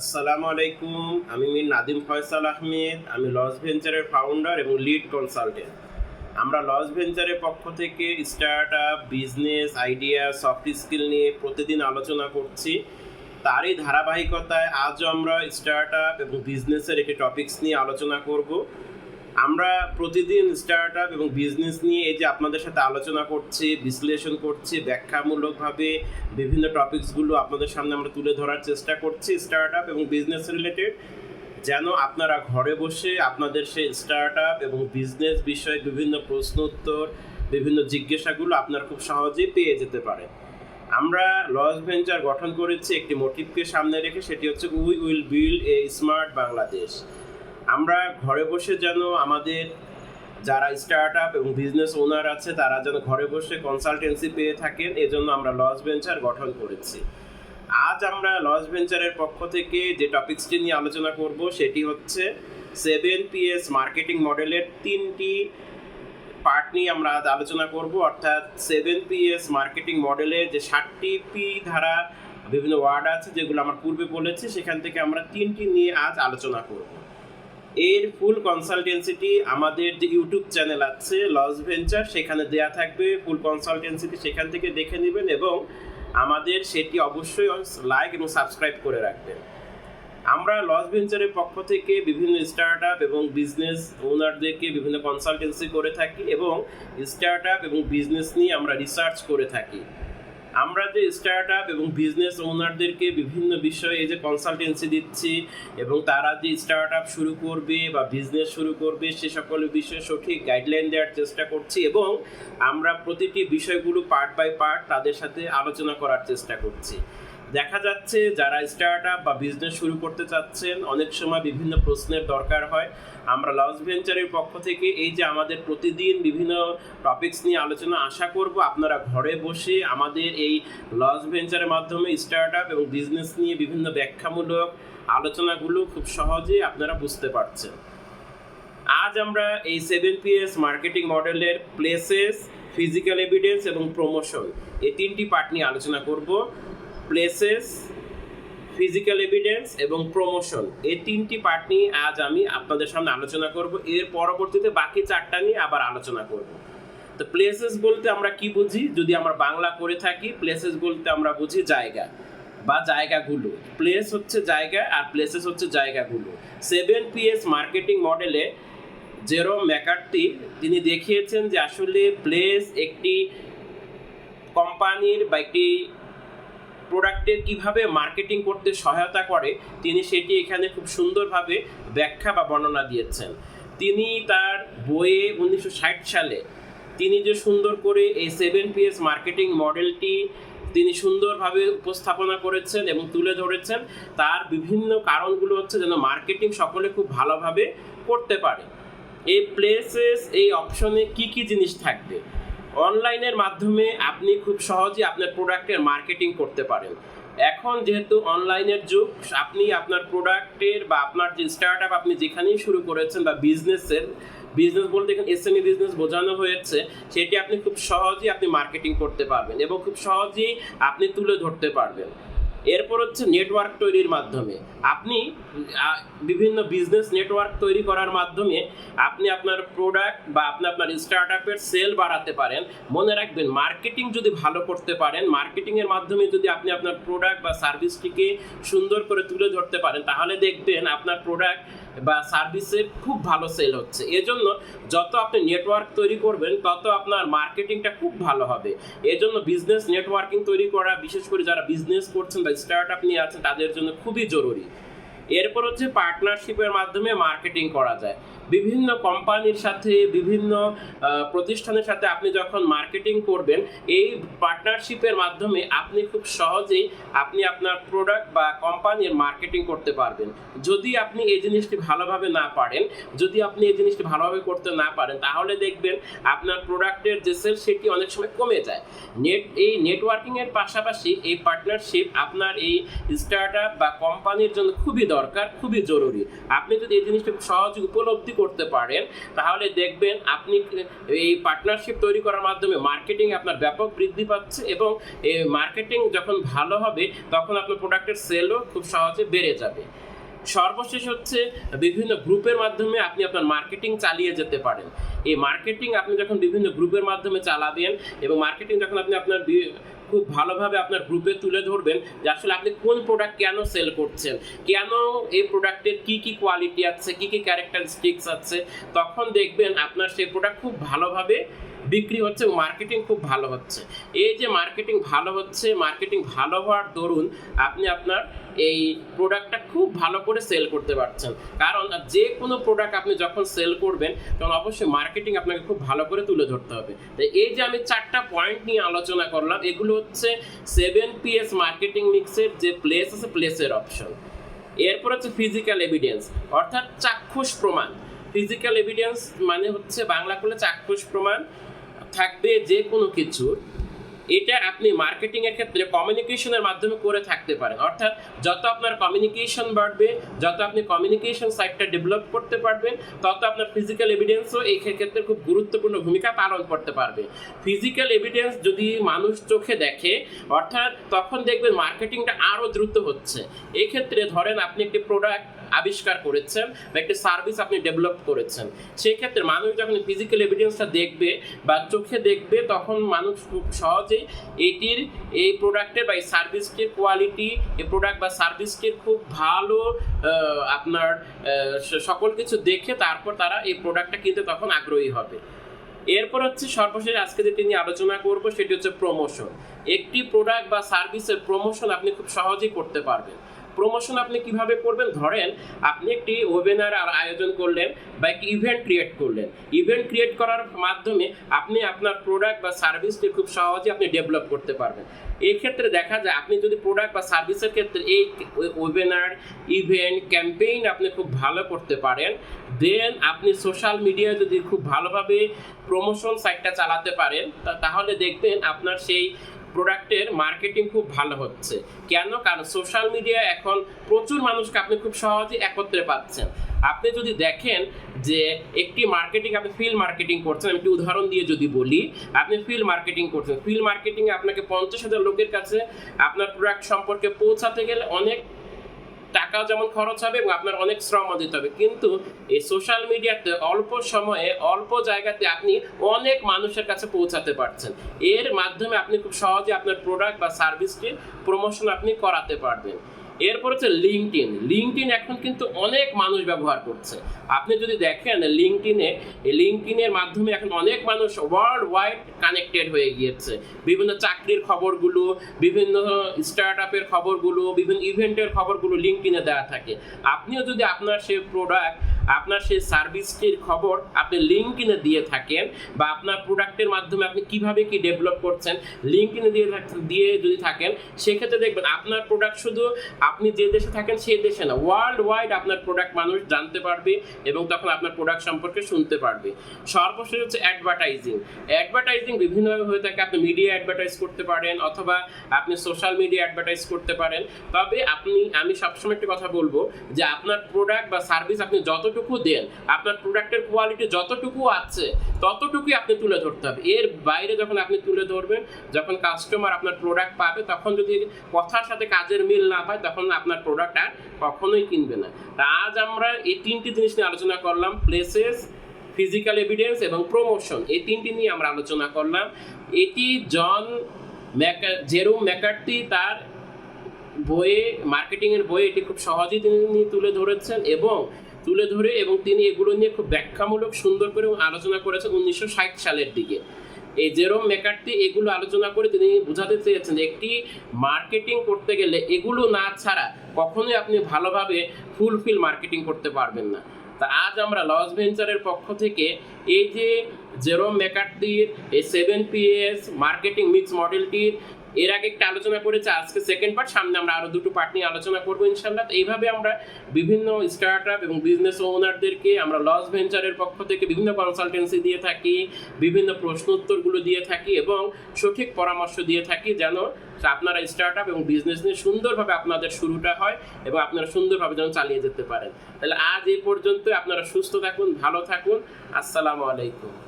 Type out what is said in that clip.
আসসালামু আলাইকুম। আমি মির নাদিম ফয়সাল আহমেদ। আমি লস ভেঞ্চারের ফাউন্ডার এবং লিড কনসালটেন্ট আমরা লস ভেঞ্চারের পক্ষ থেকে start up business idea soft skill নিয়ে প্রতিদিন আলোচনা করছি। তারই ধারাবাহিকতায় আজও আমরা স্টার্ট আপ এবং বিজনেসের একটি টপিক্স নিয়ে আলোচনা করব। আমরা প্রতিদিন স্টার্ট আপ এবং বিজনেস নিয়ে এই যে আপনাদের সাথে আলোচনা করছি, বিশ্লেষণ করছি, ব্যাখ্যামূলকভাবে বিভিন্ন টপিকসগুলো আপনাদের সামনে আমরা তুলে ধরার চেষ্টা করছি স্টার্ট আপ এবং বিজনেস রিলেটেড যেন আপনারা ঘরে বসে আপনাদের সেই স্টার্ট আপ এবং বিজনেস বিষয়ে বিভিন্ন প্রশ্ন উত্তর, বিভিন্ন জিজ্ঞাসাগুলো আপনারা খুব সহজেই পেয়ে যেতে পারেন। আমরা লস ভেঞ্চার গঠন করেছি একটি মোটিভকে সামনে রেখে, সেটি হচ্ছে we will build a smart Bangladesh. আমরা ঘরে বসে যেন আমাদের যারা স্টার্ট আপ এবং বিজনেস ওনার আছে, তারা যেন ঘরে বসে কনসালটেন্সি পেয়ে থাকেন, এজন্য আমরা লস ভেঞ্চার গঠন করেছি। আজ আমরা লস ভেঞ্চারের পক্ষ থেকে যে টপিকসটি নিয়ে আলোচনা করব, সেটি হচ্ছে সেভেন পিএস মার্কেটিং মডেলের তিনটি পার্ট নিয়ে আমরা আজ আলোচনা করব। অর্থাৎ সেভেন পিএস মার্কেটিং মডেলের যে ষাটটি পি ধারা, বিভিন্ন ওয়ার্ড আছে যেগুলো আমরা পূর্বে বলেছি, সেখান থেকে আমরা তিনটি নিয়ে আজ আলোচনা করব। এর ফুল কনসালটেন্সিটি আমাদের যে ইউটিউব চ্যানেল আছে লস ভেঞ্চার সেখানে দেয়া থাকবে। ফুল কনসালটেন্সিটি সেখান থেকে দেখে নেবেন এবং আমাদের সেটি অবশ্যই লাইক এবং সাবস্ক্রাইব করে রাখবেন। আমরা লস ভেঞ্চারের পক্ষ থেকে বিভিন্ন স্টার্ট আপ এবং বিজনেস ওনারদেরকে বিভিন্ন কনসালটেন্সি করে থাকি এবং স্টার্ট আপ এবং বিজনেস নিয়ে আমরা রিসার্চ করে থাকি। আমরা যে স্টার্ট আপ এবং বিজনেস ওনারদেরকে বিভিন্ন বিষয়ে এই যে কনসালটেন্সি দিচ্ছি এবং তারা যে স্টার্ট আপ শুরু করবে বা বিজনেস শুরু করবে, সে সকল বিষয়ে সঠিক গাইডলাইন দেওয়ার চেষ্টা করছি এবং আমরা প্রতিটি বিষয়গুলো পার্ট বাই পার্ট তাদের সাথে আলোচনা করার চেষ্টা করছি। দেখা যাচ্ছে যারা স্টার্ট আপ বা বিজনেস শুরু করতে চাচ্ছেন, অনেক সময় বিভিন্ন প্রশ্নের দরকার হয়। আমরা লস ভেঞ্চারের পক্ষ থেকে এই যে আমাদের প্রতিদিন বিভিন্ন টপিকস নিয়ে আলোচনা আশা করব। আপনারা ঘরে বসে আমাদের এই লস ভেঞ্চারের মাধ্যমে স্টার্ট আপ এবং বিজনেস নিয়ে বিভিন্ন ব্যাখ্যামূলক আলোচনাগুলো খুব সহজেই আপনারা বুঝতে পারছেন। আজ আমরা এই সেভেন পিএস মার্কেটিং মডেলের প্লেসেস ফিজিক্যাল এভিডেন্স এবং প্রমোশন এই তিনটি পার্ট নিয়ে আলোচনা করব। প্লেসেস ফিজিক্যাল এভিডেন্স এবং প্রমোশন এই তিনটি পার্ট নিয়ে আজ আমি আপনাদের সামনে আলোচনা করব। এর পরবর্তীতে বাকি চারটা নিয়ে আবার আলোচনা করব। তো প্লেসেস বলতে আমরা কি বুঝি? যদি আমরা বাংলা করে থাকি প্লেসেস বলতে আমরা বুঝি জায়গা বা জায়গাগুলো। প্লেস হচ্ছে জায়গা আর প্লেসেস হচ্ছে জায়গাগুলো। সেভেন পিএস মার্কেটিং মডেলে জেরোম ম্যাকার্টি তিনি দেখিয়েছেন যে আসলে প্লেস একটি কোম্পানির বা একটি প্রোডাক্টের কীভাবে মার্কেটিং করতে সহায়তা করে, তিনি সেটি এখানে খুব সুন্দরভাবে ব্যাখ্যা বা বর্ণনা দিয়েছেন। তিনি তার বইয়ে উনিশশো ষাট সালে তিনি যে সুন্দর করে এই সেভেন পিএস মার্কেটিং মডেলটি তিনি সুন্দরভাবে উপস্থাপনা করেছেন এবং তুলে ধরেছেন, তার বিভিন্ন কারণগুলো হচ্ছে যেন মার্কেটিং সকলে খুব ভালোভাবে করতে পারে। এই প্লেসেস এই অপশনে কি কি জিনিস থাকবে? অনলাইনের মাধ্যমে আপনি খুব সহজে আপনার প্রোডাক্টের মার্কেটিং করতে পারেন। এখন যেহেতু অনলাইনের যুগ, আপনি আপনার প্রোডাক্টের বা আপনার যে স্টার্ট আপ আপনি যেখানেই শুরু করেছেন বা বিজনেসের বিজনেস বলতে এখানে এসএমই বিজনেস বোঝানো হয়েছে, সেটি আপনি খুব সহজেই আপনি মার্কেটিং করতে পারবেন এবং খুব সহজেই আপনি তুলে ধরতে পারবেন। এরপর হচ্ছে নেটওয়ার্ক তৈরির মাধ্যমে। আপনি বিভিন্ন বিজনেস নেটওয়ার্ক তৈরি করার মাধ্যমে আপনি আপনার প্রোডাক্ট বা আপনি আপনার স্টার্ট আপের সেল বাড়াতে পারেন। মনে রাখবেন মার্কেটিং যদি ভালো করতে পারেন মার্কেটিংয়ের মাধ্যমে যদি আপনি আপনার প্রোডাক্ট বা সার্ভিসটিকে সুন্দর করে তুলে ধরতে পারেন, তাহলে দেখবেন আপনার প্রোডাক্ট বা সার্ভিসের খুব ভালো সেল হচ্ছে। এজন্য যত আপনি নেটওয়ার্ক তৈরি করবেন, তত আপনার মার্কেটিংটা খুব ভালো হবে। এজন্য বিজনেস নেটওয়ার্কিং তৈরি করা, বিশেষ করে যারা বিজনেস করছেন বা স্টার্ট আপ নিয়ে আছেন তাদের জন্য খুবই জরুরি। এরপর হচ্ছে পার্টনারশিপের মাধ্যমে মার্কেটিং করা যায়। বিভিন্ন কোম্পানির সাথে, বিভিন্ন প্রতিষ্ঠানের সাথে আপনি যখন মার্কেটিং করবেন, এই পার্টনারশিপের মাধ্যমে আপনি খুব সহজেই আপনি আপনার প্রোডাক্ট বা কোম্পানির মার্কেটিং করতে পারবেন। যদি আপনি এই জিনিসটি ভালোভাবে না পারেন, যদি আপনি এই জিনিসটি ভালোভাবে করতে না পারেন, তাহলে দেখবেন আপনার প্রোডাক্টের যে সেল সেটি অনেক সময় কমে যায়। নেট এই নেটওয়ার্কিংয়ের পাশাপাশি এই পার্টনারশিপ আপনার এই স্টার্ট বা কোম্পানির জন্য খুবই দরকার। খুবই জরুরি। আপনি যদি এই জিনিসটা সহজে উপলব্ধি করতে পারেন, তাহলে দেখবেন আপনি এই পার্টনারশিপ তৈরি করার মাধ্যমে মার্কেটিং আপনার ব্যাপক বৃদ্ধি পাচ্ছে এবং এই মার্কেটিং যখন ভালো হবে, তখন আপনার প্রোডাক্টের সেলও খুব সহজে বেড়ে যাবে। সর্বশেষ হচ্ছে, বিভিন্ন গ্রুপের মাধ্যমে আপনি আপনার মার্কেটিং চালিয়ে যেতে পারেন। এই মার্কেটিং আপনি যখন বিভিন্ন গ্রুপের মাধ্যমে চালাবেন এবং মার্কেটিং যখন আপনি আপনার খুব ভালোভাবে আপনার গ্রুপে তুলে ধরবেন যে আসলে আপনি কোন প্রোডাক্ট কেন সেল করছেন? কেন এই প্রোডাক্টের কি কি কোয়ালিটি আছে? কি কি ক্যারেক্টারিস্টিক্স আছে? তখন দেখবেন আপনার সেই প্রোডাক্ট খুব ভালোভাবে বিক্রি হচ্ছে মার্কেটিং খুব ভালো হচ্ছে। এই যে মার্কেটিং ভালো হচ্ছে মার্কেটিং ভালো হওয়ার দরুন আপনি আপনার এই প্রোডাক্টটা খুব ভালো করে সেল করতে পারছেন। কারণ যে কোনো প্রোডাক্ট আপনি যখন সেল করবেন, তখন অবশ্যই মার্কেটিং আপনাকে খুব ভালো করে তুলে ধরতে হবে। এই যে আমি চারটা পয়েন্ট নিয়ে আলোচনা করলাম, এগুলো হচ্ছে সেভেন পিএস মার্কেটিং মিক্সের যে প্লেস আছে প্লেসের অপশন এরপর হচ্ছে ফিজিক্যাল এভিডেন্স অর্থাৎ চাক্ষুষ প্রমাণ। ফিজিক্যাল এভিডেন্স মানে হচ্ছে বাংলা করলে চাক্ষুষ প্রমাণ। থাকবে যে কোনো কিছুর। এটা আপনি মার্কেটিং এর ক্ষেত্রে কমিউনিকেশনের মাধ্যমে করে থাকতে পারেন। অর্থাৎ যত আপনার কমিউনিকেশন বাড়বে, যত আপনি কমিউনিকেশন সাইটটা ডেভেলপ করতে পারবেন, তত আপনার ফিজিক্যাল এভিডেন্সও এই ক্ষেত্রে খুব গুরুত্বপূর্ণ ভূমিকা পালন করতে পারবে। ফিজিক্যাল এভিডেন্স যদি মানুষ চোখে দেখে, অর্থাৎ তখন দেখবেন মার্কেটিংটা আরও দ্রুত হচ্ছে। এক্ষেত্রে ধরেন আপনি একটি প্রোডাক্ট আবিষ্কার করেছেন বা একটি সার্ভিস আপনি ডেভেলপ করেছেন। সেই ক্ষেত্রে মানুষ যখন ফিজিক্যাল এভিডেন্সটা দেখবে বা চোখে দেখবে, তখন মানুষ খুব সহজেই এটির, এই প্রোডাক্টের বা এই সার্ভিসটির কোয়ালিটি এই প্রোডাক্ট বা সার্ভিসটির খুব ভালো আপনার সকল কিছু দেখে তারপর তারা এই প্রোডাক্টটা কিনতে তখন আগ্রহী হবে। এরপর হচ্ছে সর্বশেষ আজকে যেটি নিয়ে আলোচনা করব, সেটি হচ্ছে প্রমোশন একটি প্রোডাক্ট বা সার্ভিসের প্রমোশন আপনি খুব সহজেই করতে পারবেন। প্রমোশন আপনি কীভাবে করবেন? ধরেন, আপনি একটি ওয়েবিনার আয়োজন করলেন বা একটি ইভেন্ট ক্রিয়েট করলেন। ইভেন্ট ক্রিয়েট করার মাধ্যমে আপনি আপনার প্রোডাক্ট বা সার্ভিসটি খুব সহজে আপনি ডেভেলপ করতে পারবেন। এই ক্ষেত্রে দেখা যায়, আপনি যদি প্রোডাক্ট বা সার্ভিসের ক্ষেত্রে এই ওয়েবিনার ইভেন্ট ক্যাম্পেইন আপনি খুব ভালো করতে পারেন দেন আপনি সোশ্যাল মিডিয়ায় যদি খুব ভালোভাবে প্রমোশন সাইটটা চালাতে পারেন তাহলে দেখবেন আপনার সেই প্রোডাক্টের মার্কেটিং খুব ভালো হচ্ছে। কেন? কারণ সোশ্যাল মিডিয়া এখন প্রচুর মানুষকে আপনি খুব সহজে একত্রে পাচ্ছেন। আপনি যদি দেখেন যে একটি মার্কেটিং আপনি ফিল্ড মার্কেটিং করছেন, আমি একটি উদাহরণ দিয়ে যদি বলি, আপনি ফিল্ড মার্কেটিং করছেন ফিল্ড মার্কেটিংয়ে আপনাকে পঞ্চাশ হাজার লোকের কাছে আপনার প্রোডাক্ট সম্পর্কে পৌঁছাতে গেলে অনেক টাকাও যেমন খরচ হবে এবং আপনার অনেক শ্রমও দিতে হবে। কিন্তু এই সোশ্যাল মিডিয়াতে অল্প সময়ে, অল্প জায়গাতে আপনি অনেক মানুষের কাছে পৌঁছাতে পারছেন। এর মাধ্যমে আপনি খুব সহজে আপনার প্রোডাক্ট বা সার্ভিসটির প্রমোশন আপনি করাতে পারবেন। এরপর হচ্ছে লিঙ্কডিন লিঙ্কডিন এখন কিন্তু অনেক মানুষ ব্যবহার করছে। আপনি যদি দেখেন লিঙ্কডিনে লিঙ্কডিনের মাধ্যমে এখন অনেক মানুষ ওয়ার্ল্ড ওয়াইড কানেক্টেড হয়ে গিয়েছে। বিভিন্ন চাকরির খবরগুলো, বিভিন্ন স্টার্ট আপের খবরগুলো, বিভিন্ন ইভেন্টের খবরগুলো লিঙ্কডিনে দেওয়া থাকে। আপনিও যদি আপনার সেই প্রোডাক্ট আপনার সেই সার্ভিসটির খবর আপনি লিঙ্কডিনে দিয়ে থাকেন বা আপনার প্রোডাক্টের মাধ্যমে আপনি কীভাবে কি ডেভেলপ করছেন লিঙ্কডিনে দিয়ে দিয়ে যদি থাকেন, সেক্ষেত্রে দেখবেন আপনার প্রোডাক্ট শুধু আপনি যে দেশে থাকেন সেই দেশে না ওয়ার্ল্ড ওয়াইড আপনার প্রোডাক্ট মানুষ জানতে পারবে এবং তখন আপনার প্রোডাক্ট সম্পর্কে শুনতে পারবে। সর্বশেষ হচ্ছে অ্যাডভার্টাইজিং অ্যাডভার্টাইজিং বিভিন্নভাবে হয়ে থাকে, আপনি মিডিয়া অ্যাডভার্টাইজ করতে পারেন অথবা আপনি সোশ্যাল মিডিয়া অ্যাডভার্টাইজ করতে পারেন। তবে আপনি, আমি সবসময় একটা কথা বলব যে আপনার প্রোডাক্ট বা সার্ভিস আপনি যতটুকু দেন, আপনার প্রোডাক্টের কোয়ালিটি যতটুকু আছে, ততটুকুই আপনি তুলে ধরতে হবে। এর বাইরে যখন আপনি তুলে ধরবেন, যখন কাস্টমার আপনার প্রোডাক্ট পাবে, তখন যদি কথার সাথে কাজের মিল না পায়, তখন আপনার প্রোডাক্ট আর কখনোই কিনবে না। তা আজ আমরা এই তিনটি জিনিস নিয়ে আলোচনা করলাম প্লেসেস ফিজিক্যাল এভিডেন্স এবং প্রমোশন এই তিনটি নিয়ে আমরা আলোচনা করলাম। এটি জন ম্যাকা, জেরোম ম্যাকার্টি তার বইয়ে মার্কেটিংয়ের বইয়ে এটি খুব সহজেই তিনি তুলে ধরেছেন এবং তুলে ধরে এবং তিনি এগুলো নিয়ে খুব ব্যাখ্যামূলক, সুন্দর করে আলোচনা করেছেন উনিশশো ষাট সালের দিকে। এই জেরোম মেকার্টি এগুলো আলোচনা করে তিনি বোঝাতে চেয়েছেন একটি মার্কেটিং করতে গেলে এগুলো না ছাড়া কখনোই আপনি ভালোভাবে ফুলফিল মার্কেটিং করতে পারবেন না। তা আজ আমরা লস ভেঞ্চারের পক্ষ থেকে এই যে জেরোম মেকার্টির এই সেভেন পিএস মার্কেটিং মিক্স মডেলটির এর আগে একটা আলোচনা করেছে, আজকে সেকেন্ড পার্ট সামনে আমরা আরও দুটো পার্ট নিয়ে আলোচনা করব ইনশাল্লাহ এইভাবে আমরা বিভিন্ন স্টার্ট আপ এবং বিজনেস ওনারদেরকে আমরা লস ভেঞ্চারের পক্ষ থেকে বিভিন্ন কনসালটেন্সি দিয়ে থাকি, বিভিন্ন প্রশ্ন উত্তরগুলো দিয়ে থাকি এবং সঠিক পরামর্শ দিয়ে থাকি যেন আপনারা স্টার্ট আপ এবং বিজনেস নিয়ে সুন্দরভাবে আপনাদের শুরুটা হয় এবং আপনারা সুন্দরভাবে যেন চালিয়ে যেতে পারেন। তাহলে আজ এই পর্যন্ত আপনারা সুস্থ থাকুন, ভালো থাকুন। আসসালামু আলাইকুম।